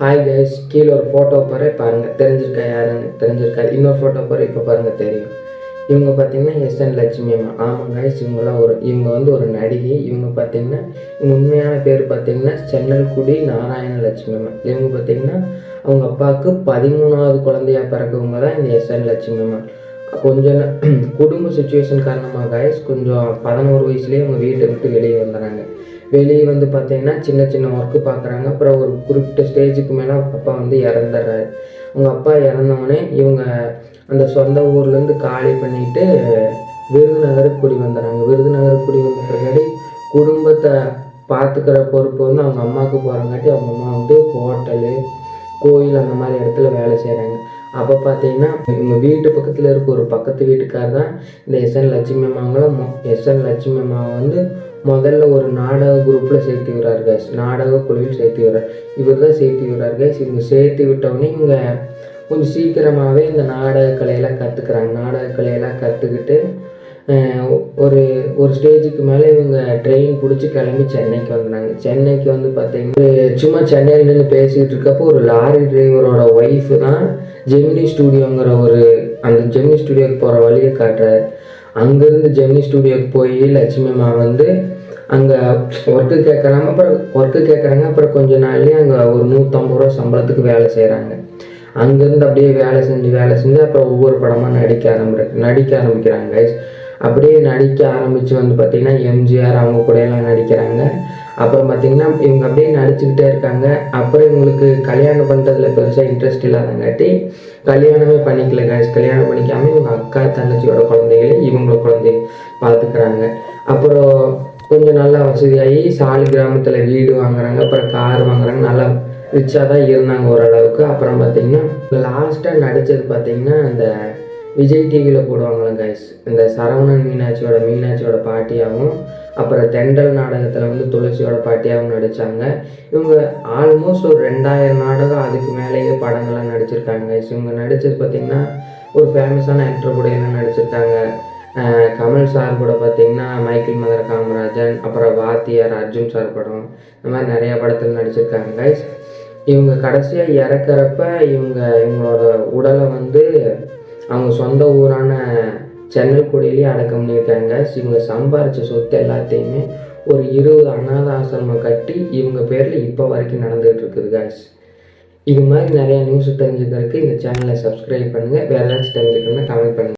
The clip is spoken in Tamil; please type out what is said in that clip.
ஹாய் கைஸ் கீழே ஒரு ஃபோட்டோ பாரு பாருங்கள் தெரிஞ்சிருக்கா யாருன்னு? தெரிஞ்சிருக்கா? இன்னொரு ஃபோட்டோ பாரு இப்போ பாருங்கள் தெரியும். இவங்க பார்த்தீங்கன்னா எஸ்என் லட்சுமி அம்மா. ஆமாம் கைஸ் இவங்களாம் ஒரு இவங்க வந்து ஒரு நடிகை. இவங்க பார்த்தீங்கன்னா இவங்க உண்மையான பேர் பார்த்தீங்கன்னா சென்னல்குடி நாராயண லட்சுமி அம்மா. இவங்க பார்த்தீங்கன்னா அவங்க அப்பாவுக்கு பதிமூணாவது குழந்தையா பிறக்கவங்க தான் இந்த எஸ்என் லட்சுமி அம்மா. கொஞ்சம் குடும்ப சுச்சுவேஷன் காரணமாக கைஸ் கொஞ்சம் பதினோரு வயசுலேயே அவங்க வீட்டை விட்டு வெளியே வந்துடுறாங்க. வெளியே வந்து பார்த்தீங்கன்னா சின்ன சின்ன ஒர்க்கு பார்க்குறாங்க அப்புறம் ஒரு குறிப்பிட்ட ஸ்டேஜுக்கு மேலே அப்பா வந்து இறந்துடுறாரு. அவங்க அப்பா இறந்தவொடனே இவங்க அந்த சொந்த ஊர்லேருந்து காலி பண்ணிட்டு விருதுநகருக்கு குடி வந்துடுறாங்க. விருதுநகருக்கு குடி வந்த பின்னாடி குடும்பத்தை பார்த்துக்கிற பொறுப்பு வந்து அவங்க அம்மாவுக்கு போகிறங்காட்டி அவங்க அம்மா வந்து ஹோட்டலு கோயில் அந்த மாதிரி இடத்துல வேலை செய்கிறாங்க அப்போ பார்த்தீங்கன்னா இவங்க வீட்டு பக்கத்தில் இருக்க ஒரு பக்கத்து வீட்டுக்கார் தான் இந்த எஸ்என் லட்சுமி அம்மாங்களும் எஸ்என் லட்சுமி அம்மாவை வந்து முதல்ல ஒரு நாடக குரூப்பில் சேர்த்து விடுறாரு கேஸ் நாடக குழுவில் சேர்த்து விடுறார். இவர் தான் சேர்த்து விடுறாரு கேஸ் இவங்க சேர்த்து விட்டவொடனே இங்கே கொஞ்சம் சீக்கிரமாகவே இந்த நாடக கலையெல்லாம் கற்றுக்குறாங்க நாடக கலையெல்லாம் கற்றுக்கிட்டு ஒரு ஒரு ஸ்டேஜுக்கு மேலே இவங்க ட்ரெயின் பிடிச்சி கிளம்பி சென்னைக்கு வந்துட்டாங்க சென்னைக்கு வந்து பார்த்தீங்கன்னா சும்மா சென்னையில் நின்று பேசிக்கிட்டு இருக்கப்போ ஒரு லாரி டிரைவரோட ஒய்ஃபு தான் ஜெமினி ஸ்டூடியோங்கிற ஒரு அந்த ஜெமினி ஸ்டூடியோக்கு போகிற வழியை காட்டுறாரு. அங்கேருந்து ஜெமினி ஸ்டூடியோக்கு போய் லட்சுமி அம்மா வந்து அங்கே ஒர்க்கு கேட்குறாங்க அப்புறம் ஒர்க்கு கேட்குறாங்க அப்புறம் கொஞ்ச நாள்லேயே அங்கே ஒரு நூற்றம்பது ரூபா சம்பளத்துக்கு வேலை செய்கிறாங்க அங்கேருந்து அப்படியே வேலை செஞ்சு வேலை செஞ்சு அப்புறம் ஒவ்வொரு படமாக நடிக்க ஆரம்பி நடிக்க ஆரம்பிக்கிறாங்க அப்படியே நடிக்க ஆரம்பித்து வந்து பார்த்திங்கன்னா எம்ஜிஆர் அவங்க கூட எல்லாம் நடிக்கிறாங்க. அப்புறம் பார்த்திங்கன்னா இவங்க அப்படியே நடிச்சுக்கிட்டே இருக்காங்க. அப்புறம் இவங்களுக்கு கல்யாணம் பண்ணுறதுல பெருசாக இன்ட்ரெஸ்ட் இல்லாதங்காட்டி கல்யாணமே பண்ணிக்கல காய்ஸ் கல்யாணம் பண்ணிக்காமல் இவங்க அக்கா தங்கச்சியோட குழந்தைகளை இவங்கள குழந்தை பார்த்துக்கிறாங்க அப்புறம் கொஞ்சம் நல்லா வசதியாகி சாலி கிராமத்தில் வீடு வாங்குறாங்க. அப்புறம் கார் வாங்குறாங்க. நல்லா ரிச்சாக தான் இருந்தாங்க ஓரளவுக்கு. அப்புறம் பார்த்தீங்கன்னா லாஸ்ட்டாக நடித்தது பார்த்திங்கன்னா அந்த விஜய் டிவியில் போடுவாங்களாம் கைஸ் இந்த சரவணன் மீனாட்சியோட மீனாட்சியோட பாட்டியாகவும் அப்புறம் தெண்டல் நாடகத்தில் வந்து துளசியோட பாட்டியாகவும் நடித்தாங்க இவங்க ஆல்மோஸ்ட் ஒரு ரெண்டாயிரம் நாடகம் அதுக்கு மேலேயே படங்கள்லாம் நடிச்சிருக்காங்க. இவங்க நடித்தது பார்த்திங்கன்னா ஒரு ஃபேமஸான ஆக்டர் கூட என்ன நடிச்சிருக்காங்க? கமல் சார் கூட பார்த்திங்கன்னா மைக்கேல் மதர் காமராஜன் அப்புறம் வாத்தியார் அர்ஜுன் சார் படம். இந்த மாதிரி நிறையா படத்தில் நடிச்சிருக்காங்க கைஸ் இவங்க கடைசியாக இறக்குறப்ப இவங்க இவங்களோட உடலை வந்து அவங்க சொந்த ஊரான சென்னல்குடியிலேயே அடக்கம் பண்ணியிருக்காங்க. இவங்க சம்பாரித்த சொத்து எல்லாத்தையுமே ஒரு இருபது அநாத ஆசிரமம் கட்டி இவங்க பேரில் இப்போ வரைக்கும் நடந்துகிட்டு இருக்குது காய்ஸ் இது மாதிரி நிறைய நியூஸ் தெரிஞ்சுக்கிறதுக்கு இந்த சேனலை சப்ஸ்கிரைப் பண்ணுங்கள் வேறு ஏதாச்சும் தெரிஞ்சுக்கணும்னா கமெண்ட் பண்ணுங்கள்